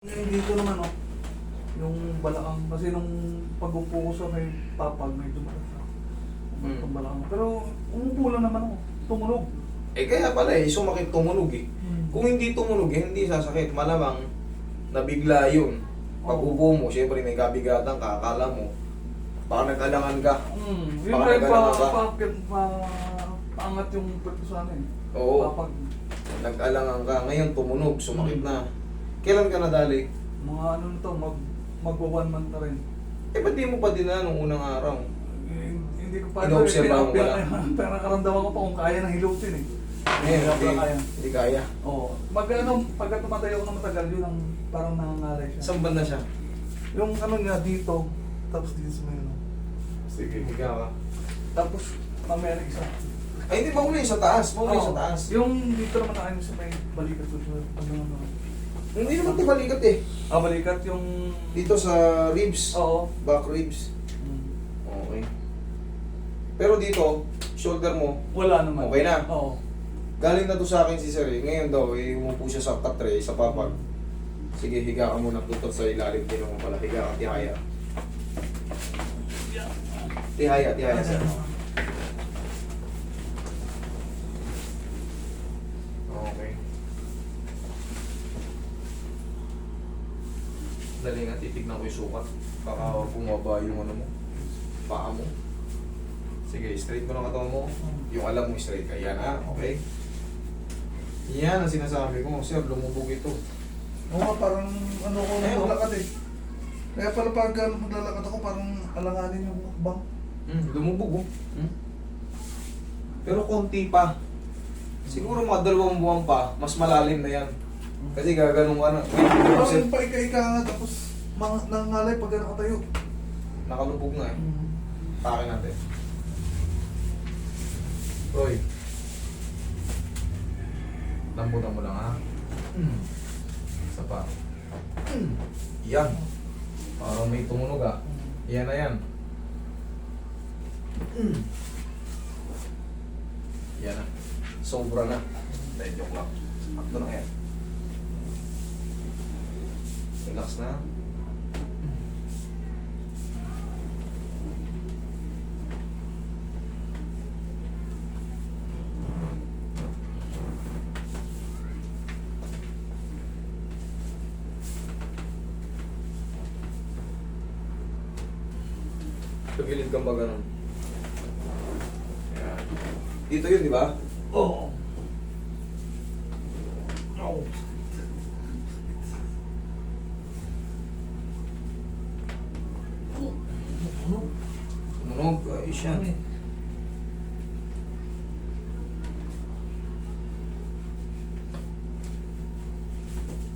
Ngayon dito naman oh, yung balakang, kasi nung pag-upo ko sa may papag, may dumalas na. Hmm. Yung balakang. Pero umupo lang naman ako, tumunog. Eh kaya pala eh, sumakit tumunog eh. Hmm. Kung hindi tumunog eh, hindi sasakit. Malamang nabigla yun. Pag upo mo, syempre may kabigatan ka, akala mo, baka nag-alangan ka. Hmm, yun Baka pa yung pa, nagalaw ka. pa, pa, paangat yung pwede sa ano eh. Oo, Papag, nag-alangan ka. Ngayon tumunog, sumakit na. Kailan ka nadali? mga ano na to, mag, magwa one month na rin. Eh, ba't di mo pa dinala nung unang araw? Eh, Hindi ko pa Inoobserbahan mo lang. Pero nakaramdaman ko pa kung kaya ng hilutin eh. Ngayon, Hindi hindi, kaya. hindi kaya. Oo. Mag ano, pagka tumatay ako ng matagal, yun ang parang nangangalay siya. Saan banda siya? Yung ano niya dito, tapos dito sa may ano. Sige, higa ka. Tapos mamaya na isa. Ay, hindi, mauli sa taas. Mauli Oo. sa taas. Yung dito naman na ano sa may balikat ko sa ano ano. Hindi naman tibalikat eh. Ah, balikat yung... Dito sa ribs. Oo. Back ribs. Hmm. Okay. Pero dito, shoulder mo, Wala naman. Okay na? Oo. galing na to sa akin si Sir eh. Ngayon daw, eh, umupo siya sa tray, sa papag. Sige, higa ka muna dito sa ilalim. Hindi naman pala. Higa ka, tihaya. Tihaya, tihaya, sir. Okay. Dali nga, titignan ko yung sukat. Baka bumaba yung ano mo. Paa mo. Sige, straight mo ng katawan mo. Yung alam mo straight ka. Yan ha, okay? Yan ang sinasabi ko. Sir, lumubog ito. Oo nga, parang ano ko Eh, nung oo. lakad eh. Kaya pala pag uh, maglalakad ako, parang alanganin yung bang. Hmm, lumubog oh. Hmm? Pero konti pa. Siguro mga dalawang buwan pa, mas malalim na yan. Kasi gaganong ka na. Wait, kasi Parang paika-ika nga, tapos mang nangalay pag nakatayo. nakalubog na eh. Pake natin. Roy. Lambutan mo lang ha. Hmm. Isa pa. Hmm. Yan. Parang may tumunog ah. Yan na yan. Yan na. Sobra na. Dahil joke lang. Akto na yan. Relax na. Pagilid kang ba ganun? Dito yun, di ba? Oo. Oo. Tumunog. Ayos yan.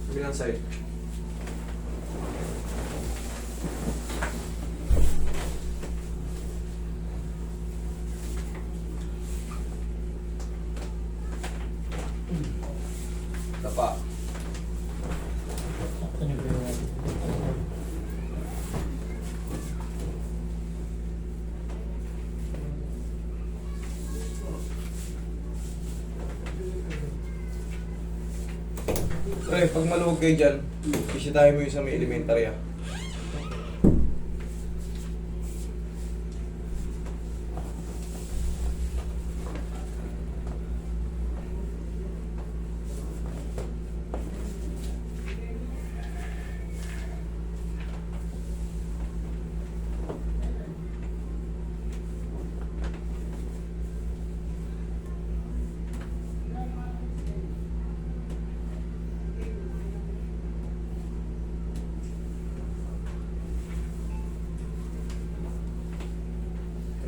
Kabilang side. Tapa. Pre, pag maluwag kayo dyan, bisitahin mo yung sa may elementary ah.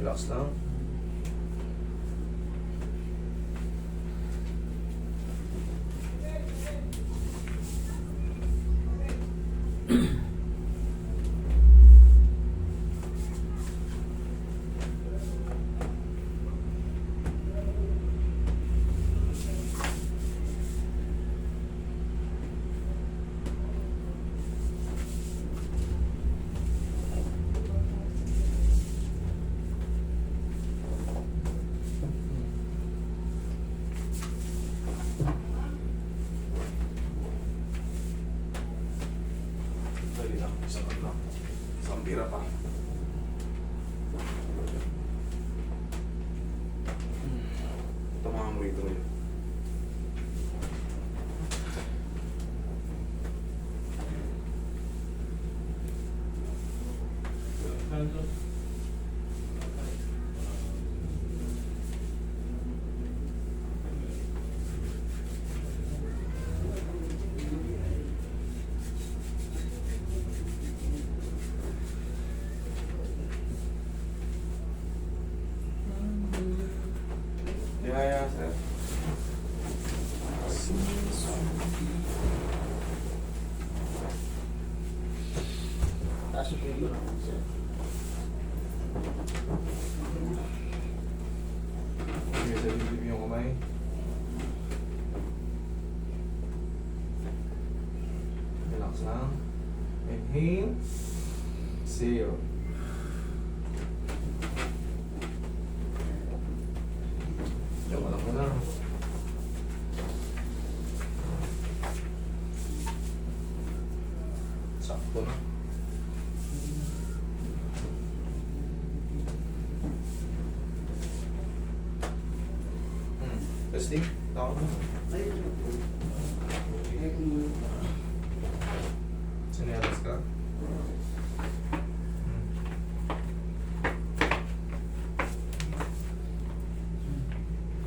irrigação. Bira pa. Tama mo rito rin. Taas yung pwede na. sir. Sige, sa dibdib yung kamay. Relax lang. Inhale. Exhale. Diyan lang muna. Sakto na. Hmm. Testing. Tawag mo. Sinelas ka?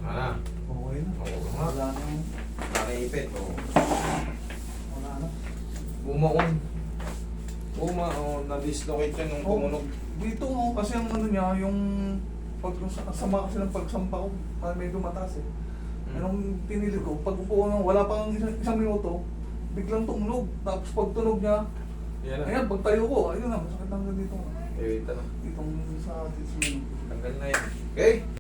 Ah, Okay na. oo nga. Wala na. Nakaipit, oo. Wala na. Bumaon. Buma, oh, na-dislocate yan nung Oh, tumunog. Dito oh, kasi ang ano niya, yung pag sa- sama kasi ng pagsampa ko, ah, medyo mataas eh. Anong pinili ko, pag upo ko wala pang isang, isang minuto, biglang tumunog. Tapos pag tunog niya, Yan na. ayan, pag tayo ko, ayun na, masakit hanggang dito. Eh, wait na. Ditong sa, dito sa Tanggal na yan. Okay?